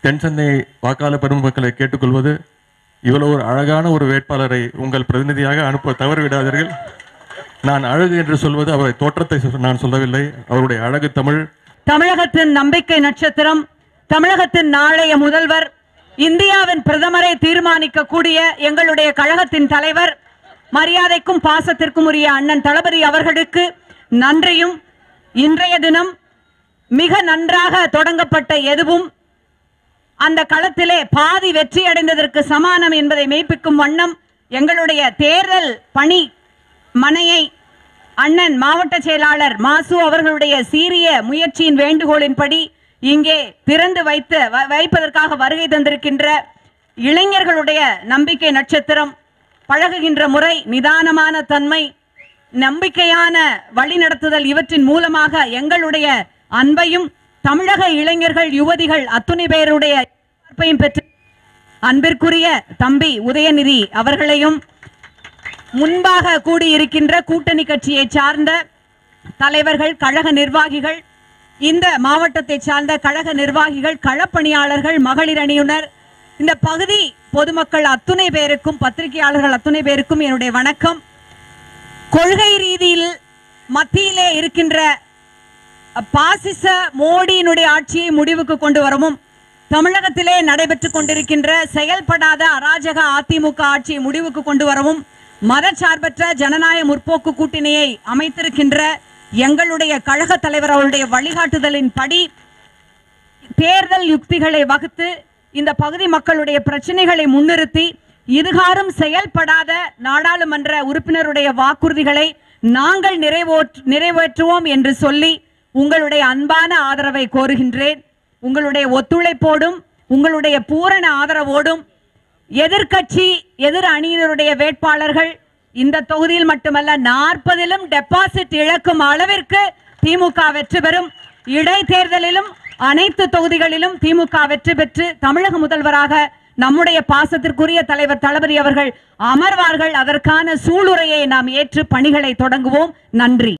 தென் வாக்காள பெருமக்களை கேட்டுக்கொள்வது இவ்வளவு ஒரு அழகான ஒரு வேட்பாளரை உங்கள் பிரதிநிதியாக அனுப்ப தவறிவிடாதீர்கள். நான் அழகு என்று சொல்வது அவரை தோற்றத்தை சொ- நான் சொல்லவில்லை. அவருடைய அழகு தமிழ். தமிழகத்தின் நம்பிக்கை நட்சத்திரம் தமிழகத்தின் நாளைய முதல்வர் இந்தியாவின் பிரதமரை தீர்மானிக்கக்கூடிய எங்களுடைய கழகத்தின் தலைவர் மரியாதைக்கும் பாசத்திற்கும் உரிய அண்ணன் தளபதி அவர்களுக்கு நன்றியும் இன்றைய தினம் மிக நன்றாக தொடங்கப்பட்ட எதுவும் அந்த களத்திலே பாதி வெற்றி அடைந்ததற்கு சமானம் என்பதை மெய்ப்பிக்கும் வண்ணம் எங்களுடைய தேர்தல் பணி மனையை அண்ணன் மாவட்ட செயலாளர் மாசு அவர்களுடைய சீரிய முயற்சியின் வேண்டுகோளின்படி இங்கே திறந்து வைத்து வைப்பதற்காக வருகை தந்திருக்கின்ற இளைஞர்களுடைய நம்பிக்கை நட்சத்திரம் பழகுகின்ற முறை நிதானமான தன்மை நம்பிக்கையான வழிநடத்துதல் இவற்றின் மூலமாக எங்களுடைய அன்பையும் தமிழக இளைஞர்கள் யுவதிகள் அத்துணை பேருடைய எதிர்ப்பையும் பெற்று அன்பிற்குரிய தம்பி உதயநிதி அவர்களையும் முன்பாக கூடியிருக்கின்ற கூட்டணி கட்சியை சார்ந்த தலைவர்கள் கழக நிர்வாகிகள் இந்த மாவட்டத்தை சார்ந்த கழக நிர்வாகிகள் களப்பணியாளர்கள் மகளிர் அணியினர் இந்த பகுதி பொதுமக்கள் அத்துணை பேருக்கும் பத்திரிகையாளர்கள் அத்துணை பேருக்கும் என்னுடைய வணக்கம். கொள்கை ரீதியில் மத்தியிலே இருக்கின்ற பாசிச மோடியினுடைய ஆட்சியை முடிவுக்கு கொண்டு வரவும் தமிழகத்திலே நடைபெற்றுக் கொண்டிருக்கின்ற செயல்படாத அராஜக அதிமுக ஆட்சியை முடிவுக்கு கொண்டு வரவும் மதச்சார்பற்ற ஜனநாயக முற்போக்கு கூட்டணியை அமைத்திருக்கின்ற எங்களுடைய கழக தலைவர் அவருடைய வழிகாட்டுதலின் படி தேர்தல் யுக்திகளை வகுத்து இந்த பகுதி மக்களுடைய பிரச்சனைகளை முன்னிறுத்தி இதுகாரும் செயல்படாத நாடாளுமன்ற உறுப்பினருடைய வாக்குறுதிகளை நாங்கள் நிறைவேற்று நிறைவேற்றுவோம் என்று சொல்லி உங்களுடைய அன்பான ஆதரவை கோருகின்றேன். உங்களுடைய ஒத்துழைப்போடும் உங்களுடைய பூரண ஆதரவோடும் எதிர்கட்சி எதிர் அணியினருடைய வேட்பாளர்கள் இந்த தொகுதியில் மட்டுமல்ல நாற்பதிலும் டெபாசிட் இழக்கும் அளவிற்கு திமுக வெற்றி பெறும். இடைத்தேர்தலிலும் அனைத்து தொகுதிகளிலும் திமுக வெற்றி பெற்று தமிழக முதல்வராக நம்முடைய பாசத்திற்குரிய தலைவர் தளபதி அவர்கள் அமர்வார்கள். அதற்கான சூளுரையை நாம் ஏற்று பணிகளை தொடங்குவோம். நன்றி.